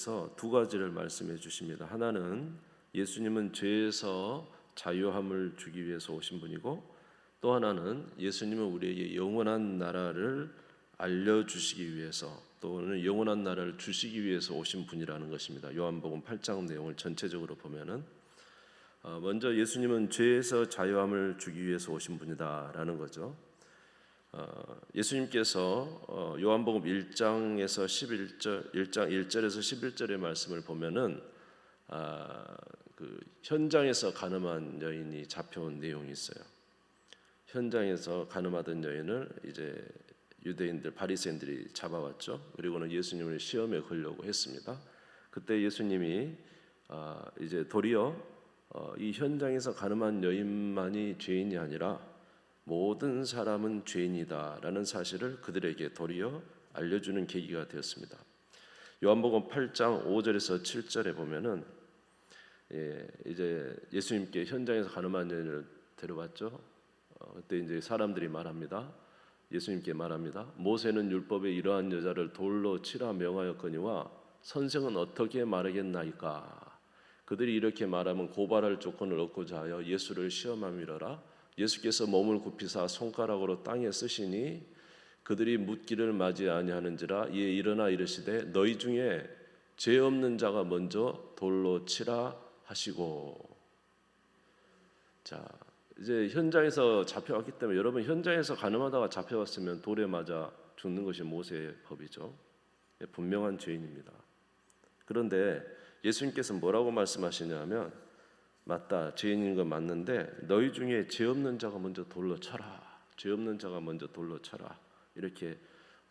그래서 두 가지를 말씀해 주십니다. 하나는 예수님은 죄에서 자유함을 주기 위해서 오신 분이고 또 하나는 예수님은 우리에게 영원한 나라를 알려 주시기 위해서 또는 영원한 나라를 주시기 위해서 오신 분이라는 것입니다. 요한복음 8장 내용을 전체적으로 보면은 어, 먼저 예수님은 죄에서 자유함을 주기 위해서 오신 분이다라는 거죠. 어, 예수님께서 어, 요한복음 1장에서 11절 1장 1절에서 11절의 말씀을 보면은 아, 그 현장에서 가늠한 여인이 잡혀온 내용이 있어요. 현장에서 가늠하던 여인을 이제 유대인들 바리새인들이 잡아왔죠. 그리고는 예수님을 시험에 걸려고 했습니다. 그때 예수님이 아, 이제 도리어 어, 이 현장에서 가늠한 여인만이 죄인이 아니라 모든 사람은 죄인이다라는 사실을 그들에게 도리어 알려주는 계기가 되었습니다. 요한복음 8장 5절에서 7절에 보면은 예, 이제 예수님께 현장에서 가늠한 여인을 데려왔죠. 어, 그때 이제 사람들이 말합니다. 예수님께 말합니다. 모세는 율법에 이러한 여자를 돌로 치라 명하였거니와 선생은 어떻게 말하겠나이까? 그들이 이렇게 말하면 고발할 조건을 얻고자 하여 예수를 시험함이러라. 예수께서 몸을 굽히사 손가락으로 땅에 쓰시니 그들이 묻기를 맞이 아니하는지라 이에 일어나 이르시되 너희 중에 죄 없는 자가 먼저 돌로 치라 하시고. 자 이제 현장에서 잡혀왔기 때문에 여러분 현장에서 가늠하다가 잡혀왔으면 돌에 맞아 죽는 것이 모세의 법이죠. 분명한 죄인입니다. 그런데 예수님께서 뭐라고 말씀하시냐면 맞다 죄인인 건 맞는데 너희 중에 죄 없는 자가 먼저 돌로 쳐라 죄 없는 자가 먼저 돌로 쳐라 이렇게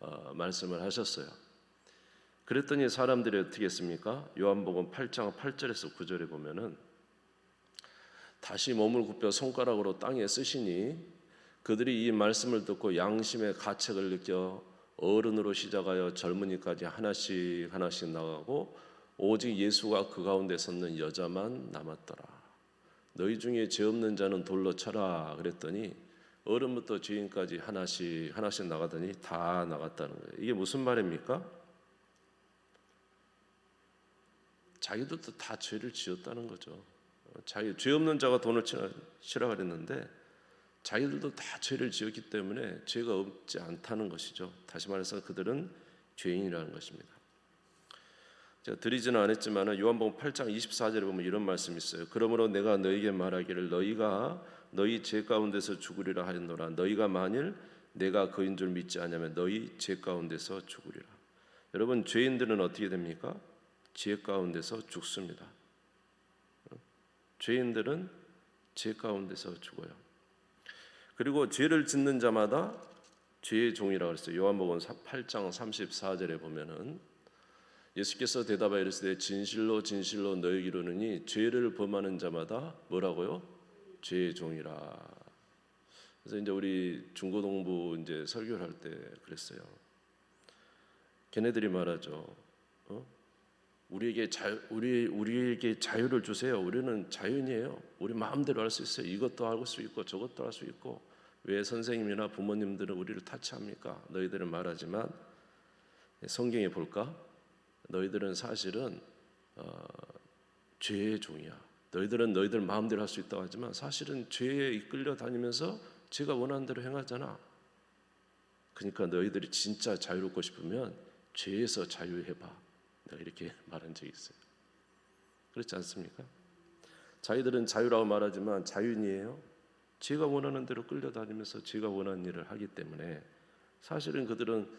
어, 말씀을 하셨어요. 그랬더니 사람들이 어떻게 했습니까? 요한복음 8장 8절에서 9절에 보면은 다시 몸을 굽혀 손가락으로 땅에 쓰시니 그들이 이 말씀을 듣고 양심의 가책을 느껴 어른으로 시작하여 젊은이까지 하나씩 하나씩 나가고 오직 예수가 그 가운데 섰는 여자만 남았더라. 너희 중에 죄 없는 자는 돌로 쳐라 그랬더니 어른부터 죄인까지 하나씩 하나씩 나가더니 다 나갔다는 거예요. 이게 무슨 말입니까? 자기들도 다 죄를 지었다는 거죠. 자기 죄 없는 자가 돈을 치라 그랬는데 자기들도 다 죄를 지었기 때문에 죄가 없지 않다는 것이죠. 다시 말해서 그들은 죄인이라는 것입니다. 제가 드리지는 않았지만 요한복음 8장 24절에 보면 이런 말씀이 있어요. 그러므로 내가 너에게 말하기를 너희가 너희 죄 가운데서 죽으리라 하였노라. 너희가 만일 내가 그인 줄 믿지 않으면 너희 죄 가운데서 죽으리라. 여러분 죄인들은 어떻게 됩니까? 죄 가운데서 죽습니다. 죄인들은 죄 가운데서 죽어요. 그리고 죄를 짓는 자마다 죄의 종이라고 했어요. 요한복음 8장 34절에 보면은 예수께서 대답하여 이르시되 진실로 진실로 너희에게 이르노니 죄를 범하는 자마다 뭐라고요? 죄의 종이라. 그래서 이제 우리 중고동부 이제 설교를 할 때 그랬어요. 걔네들이 말하죠. 어? 우리에게 자 우리 우리에게 자유를 주세요. 우리는 자연이에요. 우리 마음대로 할 수 있어요. 이것도 할 수 있고 저것도 할 수 있고 왜 선생님이나 부모님들은 우리를 타치합니까? 너희들은 말하지만 성경에 볼까? 너희들은 사실은 어, 죄의 종이야. 너희들은 너희들 마음대로 할 수 있다고 하지만 사실은 죄에 이끌려 다니면서 제가 원하는 대로 행하잖아. 그러니까 너희들이 진짜 자유롭고 싶으면 죄에서 자유해봐. 내가 이렇게 말한 적이 있어요. 그렇지 않습니까? 자기들은 자유라고 말하지만 자윤이에요. 제가 원하는 대로 끌려다니면서 제가 원하는 일을 하기 때문에 사실은 그들은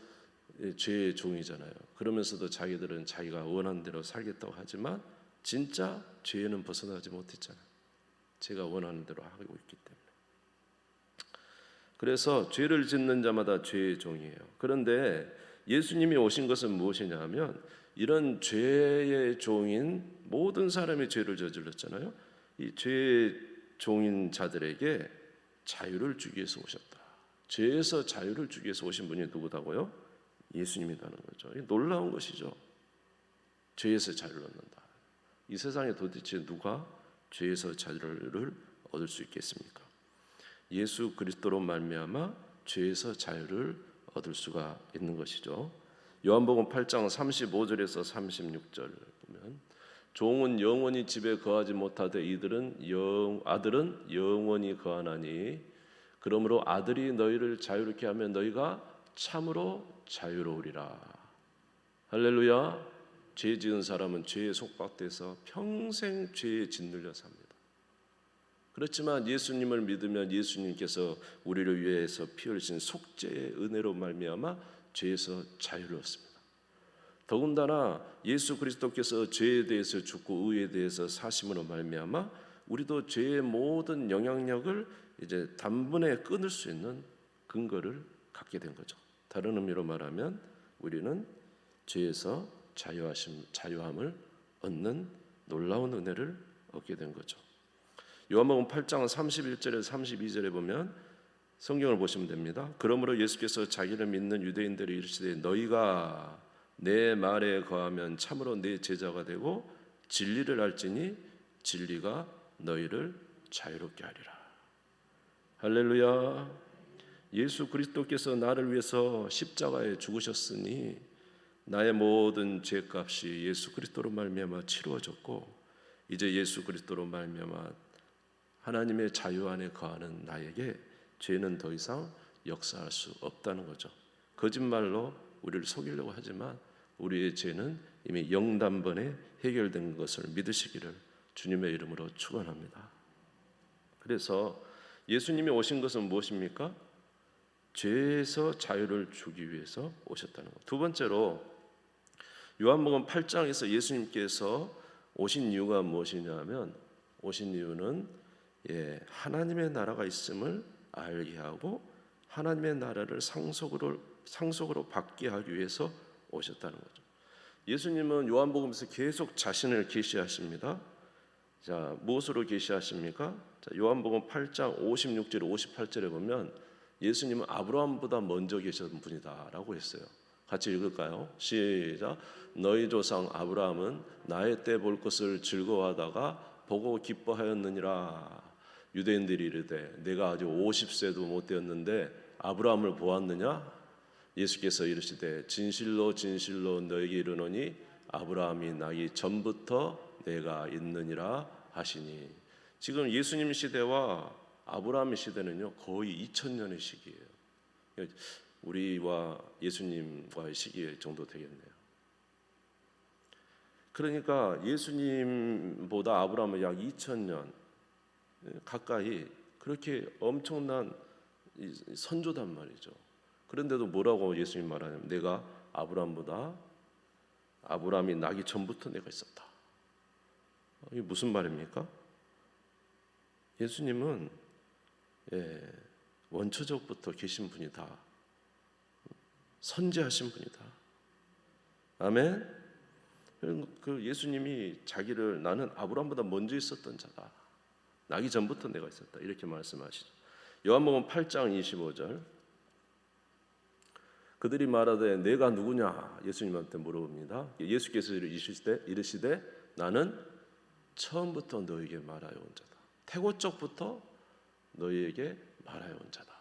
죄의 종이잖아요. 그러면서도 자기들은 자기가 원하는 대로 살겠다고 하지만 진짜 죄에는 벗어나지 못했잖아요. 제가 원하는 대로 하고 있기 때문에. 그래서 죄를 짓는 자마다 죄의 종이에요. 그런데 예수님이 오신 것은 무엇이냐면 이런 죄의 종인 모든 사람이 죄를 저질렀잖아요. 이 죄의 종인 자들에게 자유를 주기 위해서 오셨다. 죄에서 자유를 주기 위해서 오신 분이 누구다고요? 예수님이라는 거죠. 놀라운 것이죠. 죄에서 자유를 얻는다. 이 세상에 도대체 누가 죄에서 자유를 얻을 수 있겠습니까? 예수 그리스도로 말미암아 죄에서 자유를 얻을 수가 있는 것이죠. 요한복음 8장 35절에서 36절 보면 종은 영원히 집에 거하지 못하되 이들은 영 아들은 영원히 거하나니 그러므로 아들이 너희를 자유롭게 하면 너희가 참으로 자유로우리라. 할렐루야. 죄 지은 사람은 죄에 속박돼서 평생 죄에 짓눌려 삽니다. 그렇지만 예수님을 믿으면 예수님께서 우리를 위해서 피 흘리신 속죄의 은혜로 말미암아 죄에서 자유로웠습니다. 더군다나 예수 그리스도께서 죄에 대해서 죽고 의에 대해서 사심으로 말미암아 우리도 죄의 모든 영향력을 이제 단번에 끊을 수 있는 근거를 갖게 된 거죠. 다른 의미로 말하면 우리는 죄에서 자유하심 자유함을 얻는 놀라운 은혜를 얻게 된 거죠. 요한복음 8장 31절에서 32절에 보면 성경을 보시면 됩니다. 그러므로 예수께서 자기를 믿는 유대인들이 이르시되 너희가 내 말에 거하면 참으로 내 제자가 되고 진리를 알지니 진리가 너희를 자유롭게 하리라. 할렐루야. 예수 그리스도께서 나를 위해서 십자가에 죽으셨으니 나의 모든 죄값이 예수 그리스도로 말미암아 치루어졌고 이제 예수 그리스도로 말미암아 하나님의 자유 안에 거하는 나에게 죄는 더 이상 역사할 수 없다는 거죠. 거짓말로 우리를 속이려고 하지만 우리의 죄는 이미 영단번에 해결된 것을 믿으시기를 주님의 이름으로 축원합니다. 그래서 예수님이 오신 것은 무엇입니까? 죄에서 자유를 주기 위해서 오셨다는 것. 두 번째로 요한복음 8장에서 예수님께서 오신 이유가 무엇이냐면 오신 이유는 예, 하나님의 나라가 있음을 알게 하고 하나님의 나라를 상속으로 상속으로 받게 하기 위해서 오셨다는 거죠. 예수님은 요한복음에서 계속 자신을 계시하십니다. 자, 무엇으로 계시하십니까? 자, 요한복음 8장 56절 58절에 보면 예수님은 아브라함보다 먼저 계셨던 분이다라고 했어요. 같이 읽을까요? 시작. 너희 조상 아브라함은 나의 때 볼 것을 즐거워하다가 보고 기뻐하였느니라. 유대인들이 이르되 내가 아직 50세도 못 되었는데 아브라함을 보았느냐? 예수께서 이르시되 진실로 진실로 너에게 이르노니 아브라함이 나기 전부터 내가 있느니라 하시니 지금 예수님 시대와 아브라함의 시대는요 거의 2000년의 시기예요. 우리와 예수님과의 시기 정도 되겠네요. 그러니까 예수님보다 아브라함은 약 2000년 가까이 그렇게 엄청난 선조단 말이죠. 그런데도 뭐라고 예수님 말하냐면 내가 아브라함보다 아브라함이 나기 전부터 내가 있었다. 이게 무슨 말입니까? 예수님은 예, 원초적부터 계신 분이다. 선지하신 분이다. 아멘. 그 예수님이 자기를 나는 아브라함보다 먼저 있었던 자다. 나기 전부터 내가 있었다. 이렇게 말씀하시죠. 요한복음 8장 25절. 그들이 말하되 내가 누구냐 예수님한테 물어봅니다. 예수께서 이르시되 이르시되 나는 처음부터 너에게 말하여 온 자다. 태고 쪽부터 너희에게 말하여 온 자다.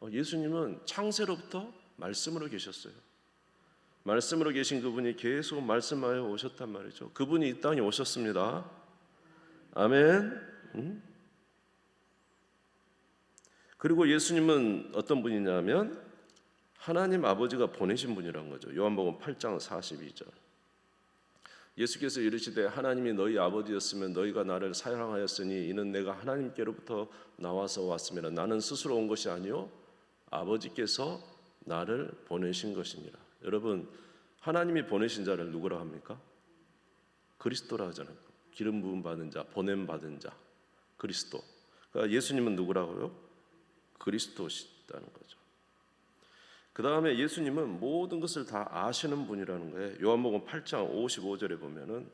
어, 예수님은 창세로부터 말씀으로 계셨어요. 말씀으로 계신 그분이 계속 말씀하여 오셨단 말이죠. 그분이 이 땅에 오셨습니다. 아멘. 음? 그리고 예수님은 어떤 분이냐면 하나님 아버지가 보내신 분이란 거죠. 요한복음 8장 42절. 예수께서 이르시되 하나님이 너희 아버지였으면 너희가 나를 사랑하였으니 이는 내가 하나님께로부터 나와서 왔으며 나는 스스로 온 것이 아니요 아버지께서 나를 보내신 것이니라. 여러분 하나님이 보내신 자를 누구라 합니까? 그리스도라 하잖아요. 기름 부음 받은 자, 보냄 받은 자, 그리스도. 그러니까 예수님은 누구라고요? 그리스도시다는 거죠. 그 다음에 예수님은 모든 것을 다 아시는 분이라는 거예요. 요한복음 8장 55절에 보면은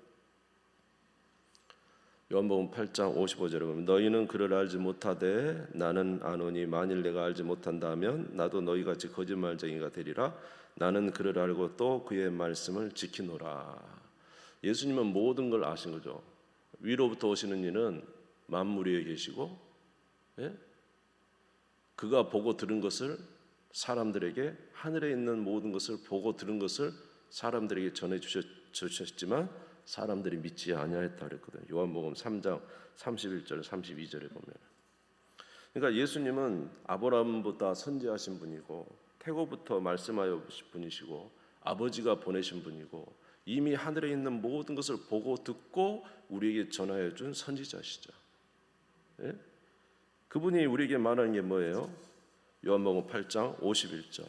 요한복음 8장 55절에 보면 너희는 그를 알지 못하되 나는 아노니 만일 내가 알지 못한다면 나도 너희 같이 거짓말쟁이가 되리라 나는 그를 알고 또 그의 말씀을 지키노라 예수님은 모든 걸 아신 거죠 위로부터 오시는 이는 만물 위에 계시고 예? 그가 보고 들은 것을 사람들에게 하늘에 있는 모든 것을 보고 들은 것을 사람들에게 전해 주셨, 주셨지만 사람들이 믿지 아니하였다 그랬거든요. 요한복음 3장 31절 32절에 보면 그러니까 예수님은 아브라함보다 선지하신 분이고 태고부터 말씀하여 보신 분이시고 아버지가 보내신 분이고 이미 하늘에 있는 모든 것을 보고 듣고 우리에게 전하여 준 선지자시죠. 예? 그분이 우리에게 말하는 게 뭐예요? 요한복음 8장 51절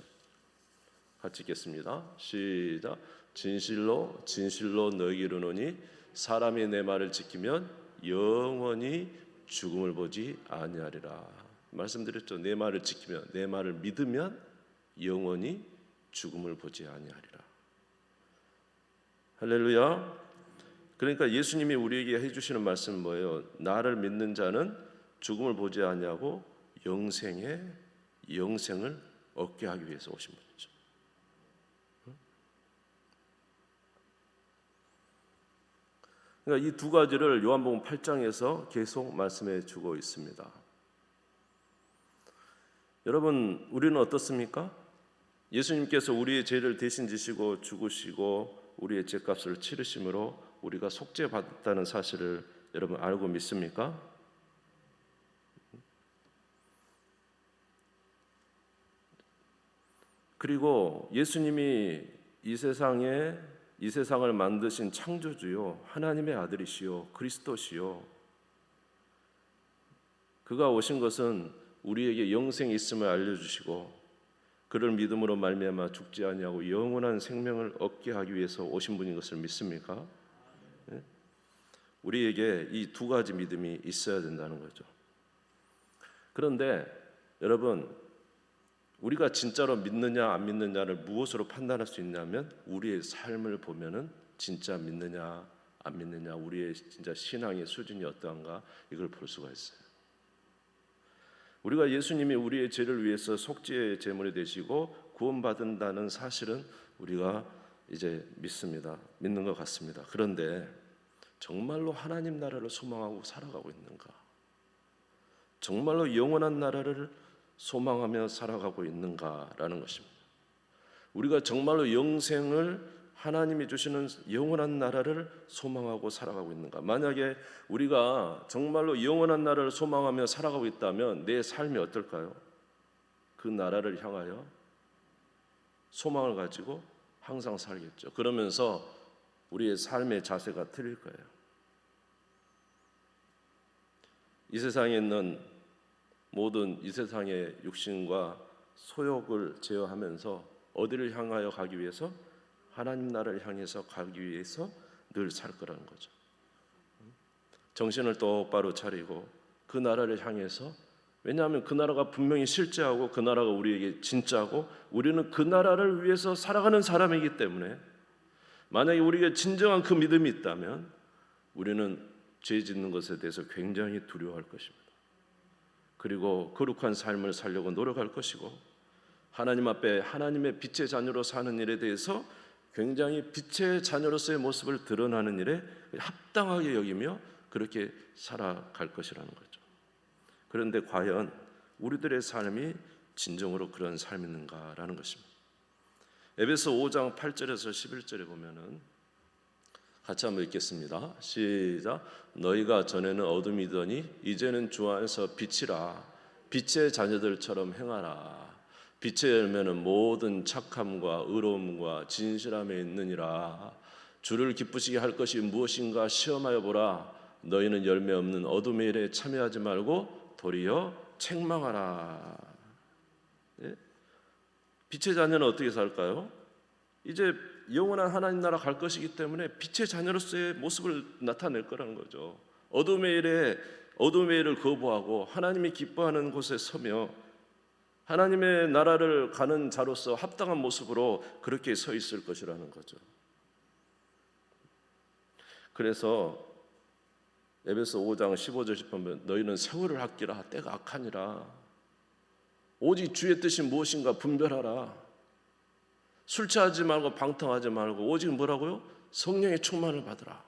같이 읽겠습니다. 시작. 진실로 진실로 너희에게 이르노니 사람이 내 말을 지키면 영원히 죽음을 보지 아니하리라. 말씀드렸죠. 내 말을 지키면 내 말을 믿으면 영원히 죽음을 보지 아니하리라. 할렐루야. 그러니까 예수님이 우리에게 해 주시는 말씀은 뭐예요? 나를 믿는 자는 죽음을 보지 아니하고 영생의 영생을 얻게 하기 위해서 오신 분이죠. 그러니까 이 두 가지를 요한복음 8장에서 계속 말씀해 주고 있습니다. 여러분, 우리는 어떻습니까? 예수님께서 우리의 죄를 대신 지시고 죽으시고 우리의 죄값을 치르심으로 우리가 속죄받았다는 사실을 여러분 알고 믿습니까? 그리고 예수님이 이 세상에 이 세상을 만드신 창조주요 하나님의 아들이시요 그리스도시요 그가 오신 것은 우리에게 영생이 있음을 알려 주시고 그를 믿음으로 말미암아 죽지 아니하고 영원한 생명을 얻게 하기 위해서 오신 분인 것을 믿습니까? 예? 우리에게 이 두 가지 믿음이 있어야 된다는 거죠. 그런데 여러분 우리가 진짜로 믿느냐 안 믿느냐를 무엇으로 판단할 수 있냐면 우리의 삶을 보면은 진짜 믿느냐 안 믿느냐 우리의 진짜 신앙의 수준이 어떠한가 이걸 볼 수가 있어요. 우리가 예수님이 우리의 죄를 위해서 속죄의 제물이 되시고 구원받는다는 사실은 우리가 이제 믿습니다. 믿는 것 같습니다. 그런데 정말로 하나님 나라를 소망하고 살아가고 있는가? 정말로 영원한 나라를 소망하며 살아가고 있는가라는 것입니다. 우리가 정말로 영생을 하나님이 주시는 영원한 나라를 소망하고 살아가고 있는가? 만약에 우리가 정말로 영원한 나라를 소망하며 살아가고 있다면 내 삶이 어떨까요? 그 나라를 향하여 소망을 가지고 항상 살겠죠. 그러면서 우리의 삶의 자세가 틀릴 거예요. 이 세상에 있는 모든 이 세상의 육신과 소욕을 제어하면서 어디를 향하여 가기 위해서 하나님 나라를 향해서 가기 위해서 늘 살 거라는 거죠. 정신을 똑바로 차리고 그 나라를 향해서 왜냐하면 그 나라가 분명히 실제하고 그 나라가 우리에게 진짜고 우리는 그 나라를 위해서 살아가는 사람이기 때문에 만약에 우리가 진정한 그 믿음이 있다면 우리는 죄 짓는 것에 대해서 굉장히 두려워할 것입니다. 그리고 거룩한 삶을 살려고 노력할 것이고 하나님 앞에 하나님의 빛의 자녀로 사는 일에 대해서 굉장히 빛의 자녀로서의 모습을 드러나는 일에 합당하게 여기며 그렇게 살아갈 것이라는 거죠. 그런데 과연 우리들의 삶이 진정으로 그런 삶인가라는 것입니다. 에베소 5장 8절에서 11절에 보면은 같이 한번 읽겠습니다. 시작. 너희가 전에는 어둠이더니 이제는 주 안에서 빛이라 빛의 자녀들처럼 행하라. 빛의 열매는 모든 착함과 의로움과 진실함에 있느니라. 주를 기쁘시게 할 것이 무엇인가 시험하여 보라. 너희는 열매 없는 어둠의 일에 참여하지 말고 도리어 책망하라. 예? 빛의 자녀는 어떻게 살까요? 이제 영원한 하나님 나라 갈 것이기 때문에 빛의 자녀로서의 모습을 나타낼 거라는 거죠. 어둠의 일에 어둠의 일을 거부하고 하나님이 기뻐하는 곳에 서며 하나님의 나라를 가는 자로서 합당한 모습으로 그렇게 서 있을 것이라는 거죠. 그래서 에베소 5장 15절 10번 너희는 세월을 아끼라 때가 악하니라 오직 주의 뜻이 무엇인가 분별하라 술 취하지 말고 방탕하지 말고 오직 뭐라고요? 성령의 충만을 받으라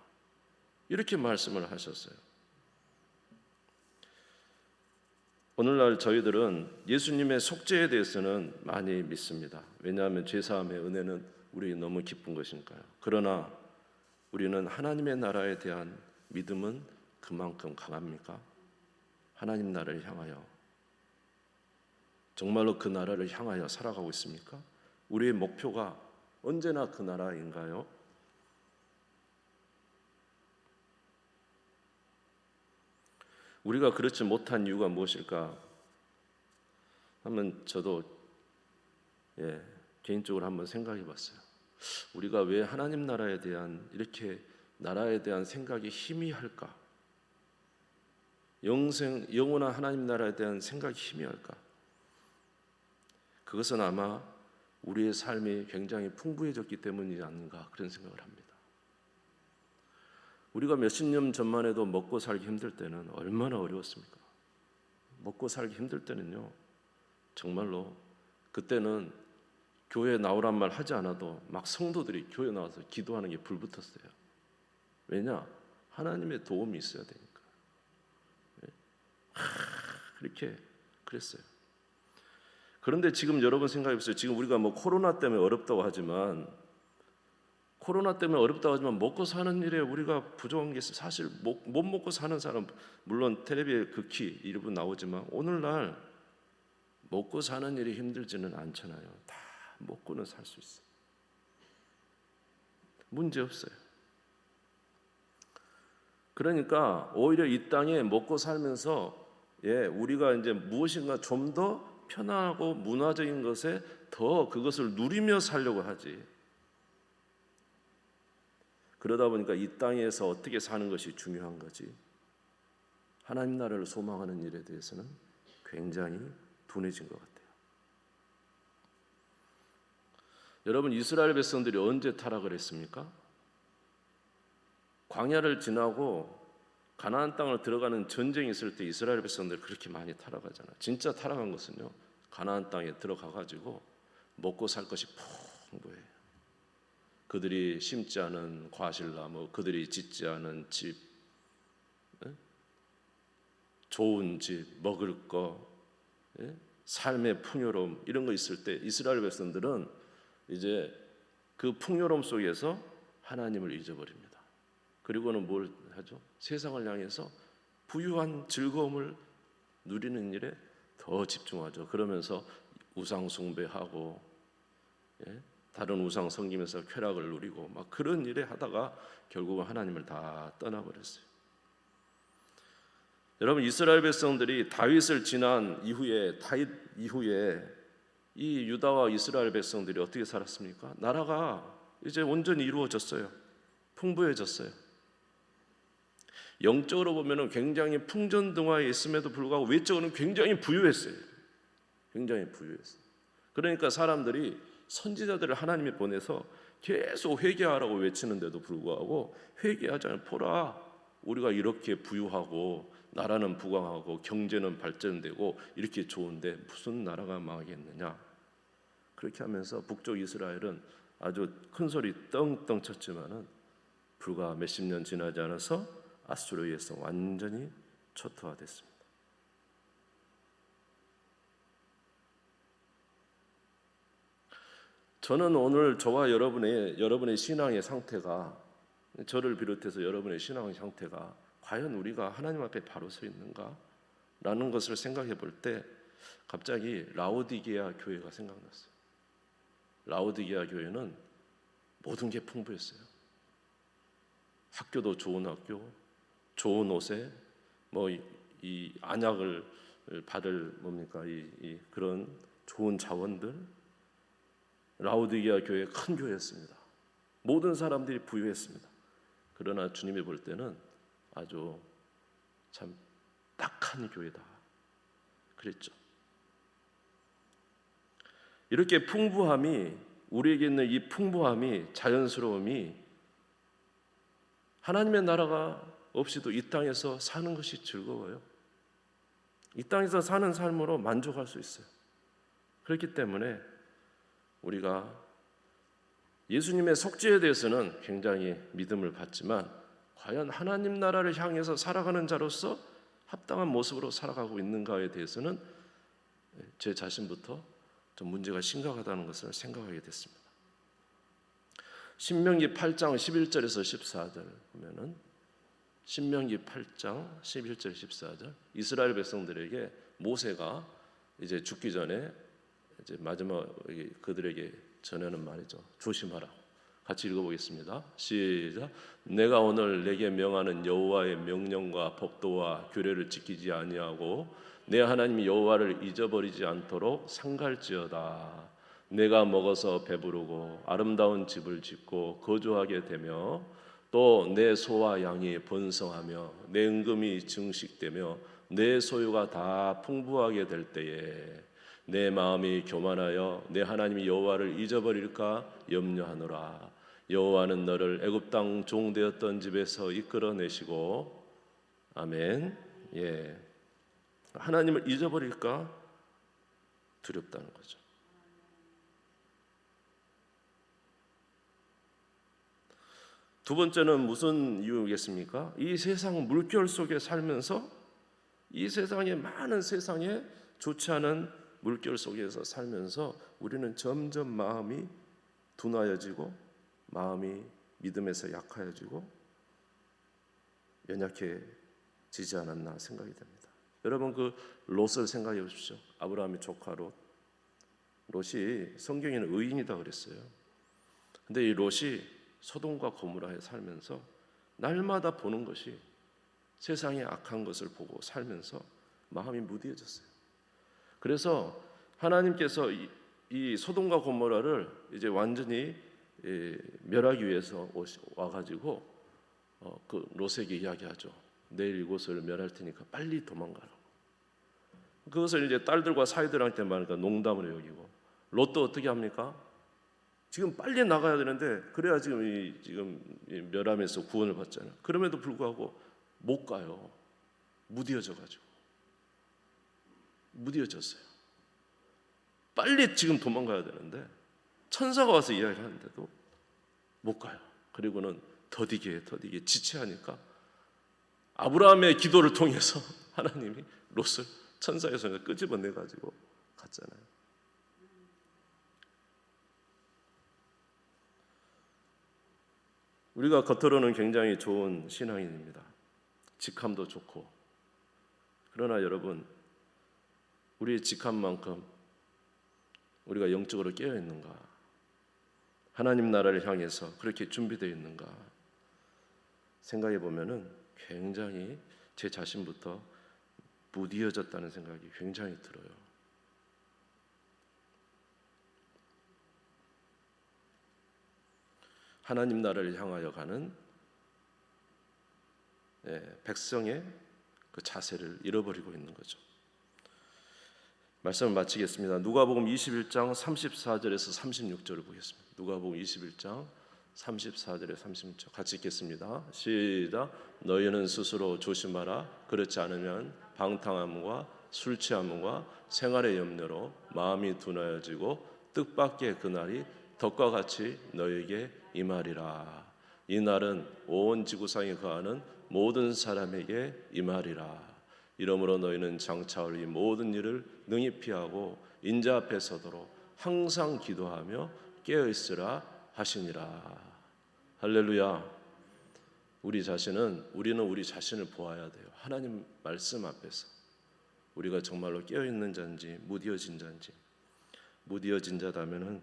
이렇게 말씀을 하셨어요. 오늘날 저희들은 예수님의 속죄에 대해서는 많이 믿습니다. 왜냐하면 죄사함의 은혜는 우리 너무 기쁜 것이니까요. 그러나 우리는 하나님의 나라에 대한 믿음은 그만큼 강합니까? 하나님 나라를 향하여 정말로 그 나라를 향하여 살아가고 있습니까? 우리의 목표가 언제나 그 나라인가요? 우리가 그렇지 못한 이유가 무엇일까? 한번 저도 예, 개인적으로 한번 생각해 봤어요. 우리가 왜 하나님 나라에 대한 이렇게 나라에 대한 생각이 희미할까? 영생 영원한 하나님 나라에 대한 생각이 희미할까? 그것은 아마 우리의 삶이 굉장히 풍부해졌기 때문이지 않는가 그런 생각을 합니다. 우리가 몇십 년 전만 해도 먹고 살기 힘들 때는 얼마나 어려웠습니까? 먹고 살기 힘들 때는요, 정말로 그때는 교회 나오란 말 하지 않아도 막 성도들이 교회 나와서 기도하는 게 불붙었어요. 왜냐? 하나님의 도움이 있어야 되니까. 예. 하, 그렇게 그랬어요. 그런데 지금 여러분 생각해 보세요. 지금 우리가 뭐 코로나 때문에 어렵다고 하지만 코로나 때문에 어렵다고 하지만 먹고 사는 일에 우리가 부족한 게 있어요. 사실 못, 못 먹고 사는 사람 물론 텔레비에 극히 일부 나오지만 오늘날 먹고 사는 일이 힘들지는 않잖아요. 다 먹고는 살 수 있어요. 문제 없어요. 그러니까 오히려 이 땅에 먹고 살면서 예, 우리가 이제 무엇인가 좀더 편하고 문화적인 것에 더 그것을 누리며 살려고 하지. 그러다 보니까 이 땅에서 어떻게 사는 것이 중요한 거지. 하나님 나라를 소망하는 일에 대해서는 굉장히 둔해진 것 같아요. 여러분 이스라엘 백성들이 언제 타락을 했습니까? 광야를 지나고 가나안 땅을 들어가는 전쟁이 있을 때 이스라엘 백성들 그렇게 많이 타락하잖아. 진짜 타락한 것은요. 가나안 땅에 들어가 가지고 먹고 살 것이 풍부해. 그들이 심지 않은 과실나무, 그들이 짓지 않은 집, 예? 좋은 집, 먹을 거, 예? 삶의 풍요로움 이런 거 있을 때 이스라엘 백성들은 이제 그 풍요로움 속에서 하나님을 잊어버립니다. 그리고는 뭘 하죠? 세상을 향해서 부유한 즐거움을 누리는 일에 더 집중하죠. 그러면서 우상 숭배하고 예? 다른 우상 섬기면서 쾌락을 누리고 막 그런 일에 하다가 결국은 하나님을 다 떠나버렸어요. 여러분 이스라엘 백성들이 다윗을 지난 이후에 다윗 이후에 이 유다와 이스라엘 백성들이 어떻게 살았습니까? 나라가 이제 온전히 이루어졌어요. 풍부해졌어요. 영적으로 보면은 굉장히 풍전등화에 있음에도 불구하고 외적으로는 굉장히 부유했어요. 굉장히 부유했어요. 그러니까 사람들이 선지자들을 하나님이 보내서 계속 회개하라고 외치는데도 불구하고 회개하잖아요. 보라, 우리가 이렇게 부유하고 나라는 부강하고 경제는 발전되고 이렇게 좋은데 무슨 나라가 망하겠느냐? 그렇게 하면서 북쪽 이스라엘은 아주 큰 소리 떵떵 쳤지만은 불과 몇십 년 지나지 않아서 아수르에 의해서 완전히 초토화됐습니다. 저는 오늘 저와 여러분의 여러분의 신앙의 상태가 저를 비롯해서 여러분의 신앙의 상태가 과연 우리가 하나님 앞에 바로 서 있는가? 라는 것을 생각해 볼 때 갑자기 라오디게아 교회가 생각났어요. 라오디게아 교회는 모든 게 풍부했어요. 학교도 좋은 학교, 좋은 옷에 뭐 이 안약을 받을 뭡니까 이, 이 그런 좋은 자원들 라오디게아 교회 큰 교회였습니다. 모든 사람들이 부유했습니다. 그러나 주님이 볼 때는 아주 참 딱한 교회다. 그랬죠. 이렇게 풍부함이 우리에게 있는 이 풍부함이 자연스러움이 하나님의 나라가 없이도 이 땅에서 사는 것이 즐거워요. 이 땅에서 사는 삶으로 만족할 수 있어요. 그렇기 때문에 우리가 예수님의 속죄에 대해서는 굉장히 믿음을 갖지만 과연 하나님 나라를 향해서 살아가는 자로서 합당한 모습으로 살아가고 있는가에 대해서는 제 자신부터 좀 문제가 심각하다는 것을 생각하게 됐습니다. 신명기 8장 11절에서 14절 보면은 신명기 8장 11절 14절 이스라엘 백성들에게 모세가 이제 죽기 전에 이제 마지막 그들에게 전하는 말이죠. 조심하라. 같이 읽어보겠습니다. 시작. 내가 오늘 내게 명하는 여호와의 명령과 법도와 규례를 지키지 아니하고 내 하나님 여호와를 잊어버리지 않도록 상갈지어다. 내가 먹어서 배부르고 아름다운 집을 짓고 거주하게 되며 또 내 소와 양이 번성하며 내 은금이 증식되며 내 소유가 다 풍부하게 될 때에 내 마음이 교만하여 내 하나님 여호와를 잊어버릴까 염려하노라. 여호와는 너를 애굽 땅 종되었던 집에서 이끌어내시고 아멘. 예. 하나님을 잊어버릴까 두렵다는 거죠. 두 번째는 무슨 이유겠습니까? 이 세상 물결 속에 살면서 이 세상의 많은 세상에 좋지 않은 물결 속에서 살면서 우리는 점점 마음이 둔하여지고 마음이 믿음에서 약하여지고 연약해지지 않았나 생각이 됩니다. 여러분 그 롯을 생각해 보십시오. 아브라함의 조카 롯. 롯이 성경에는 의인이다 그랬어요. 근데 이 롯이 소돔과 고모라에 살면서 날마다 보는 것이 세상의 악한 것을 보고 살면서 마음이 무디어졌어요. 그래서 하나님께서 이, 이 소돔과 고모라를 이제 완전히 예, 멸하기 위해서 와가지고 어, 그 롯에게 이야기하죠. 내일 이곳을 멸할 테니까 빨리 도망가라고. 그것을 이제 딸들과 사이들한테 말하니까 농담으로 여기고 롯도 어떻게 합니까? 지금 빨리 나가야 되는데 그래야 지금 이 지금 이 멸함에서 구원을 받잖아요. 그럼에도 불구하고 못 가요. 무디어져 가지고 무디어졌어요. 빨리 지금 도망가야 되는데 천사가 와서 이야기하는데도 못 가요. 그리고는 더디게 더디게 지체하니까 아브라함의 기도를 통해서 하나님이 롯을 손에 끄집어내 가지고 갔잖아요. 우리가 겉으로는 굉장히 좋은 신앙인입니다. 직함도 좋고. 그러나 여러분, 우리의 직함만큼 우리가 영적으로 깨어 있는가? 하나님 나라를 향해서 그렇게 준비되어 있는가? 생각해 보면은 굉장히 제 자신부터 무디어졌다는 생각이 굉장히 들어요. 하나님 나라를 향하여 가는 예, 백성의 그 자세를 잃어버리고 있는 거죠. 말씀을 마치겠습니다. 누가복음 21장 34절에서 36절을 보겠습니다. 누가복음 21장 34절에 36절 같이 읽겠습니다. 시작. 너희는 스스로 조심하라. 그렇지 않으면 방탕함과 술 취함과 생활의 염려로 마음이 둔하여지고 뜻밖의 그날이 덕과 같이 너에게 임하리라. 이 날은 온 지구상에 거하는 모든 사람에게 임하리라. 이러므로 너희는 장차올 이 모든 일을 능히 피하고 인자 앞에 서도록 항상 기도하며 깨어 있으라 하시니라. 할렐루야. 우리 자신은 우리는 우리 자신을 보아야 돼요. 하나님 말씀 앞에서 우리가 정말로 깨어 있는 자인지 무디어진 자인지 무디어진 자다면은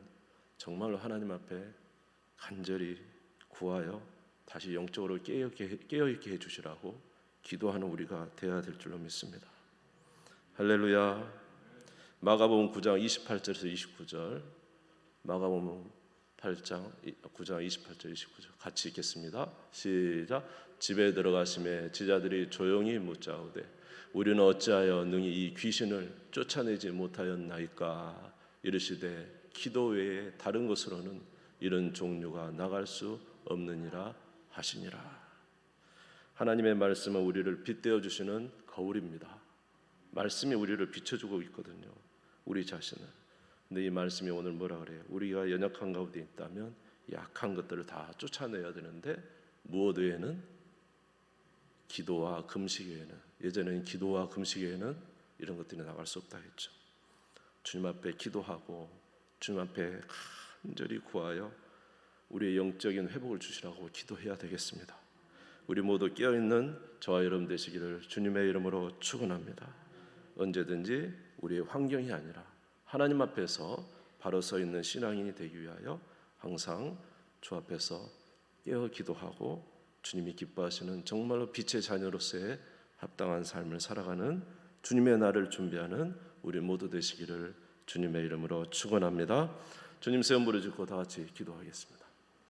정말로 하나님 앞에 간절히 구하여 다시 영적으로 깨어 있게 해 주시라고 기도하는 우리가 되어야 될 줄로 믿습니다. 할렐루야. 마가복음 9장 28절에서 29절. 마가복음 8장 9장 28절 29절 같이 읽겠습니다. 시작. 집에 들어가심에 지자들이 조용히 묻자오되 우리는 어찌하여 능히 이 귀신을 쫓아내지 못하였나이까 이르시되 기도 외에 다른 것으로는 이런 종류가 나갈 수 없느니라 하시니라. 하나님의 말씀은 우리를 빛대어 주시는 거울입니다. 말씀이 우리를 비춰주고 있거든요. 우리 자신을. 근데 이 말씀이 오늘 뭐라 그래요? 우리가 연약한 가운데 있다면 약한 것들을 다 쫓아내야 되는데 무엇 외에는 기도와 금식 외에는 예전에는 기도와 금식 외에는 이런 것들이 나갈 수 없다 했죠. 주님 앞에 기도하고 주님 앞에 간절히 구하여 우리의 영적인 회복을 주시라고 기도해야 되겠습니다. 우리 모두 깨어 있는 저와 여러분 되시기를 주님의 이름으로 축원합니다. 언제든지 우리의 환경이 아니라 하나님 앞에서 바로 서 있는 신앙인이 되기 위하여 항상 주 앞에서 깨어 기도하고 주님이 기뻐하시는 정말로 빛의 자녀로서의 합당한 삶을 살아가는 주님의 날을 준비하는 우리 모두 되시기를 주님의 이름으로 축원합니다. 주님 세움 부르짖고 다 같이 기도하겠습니다.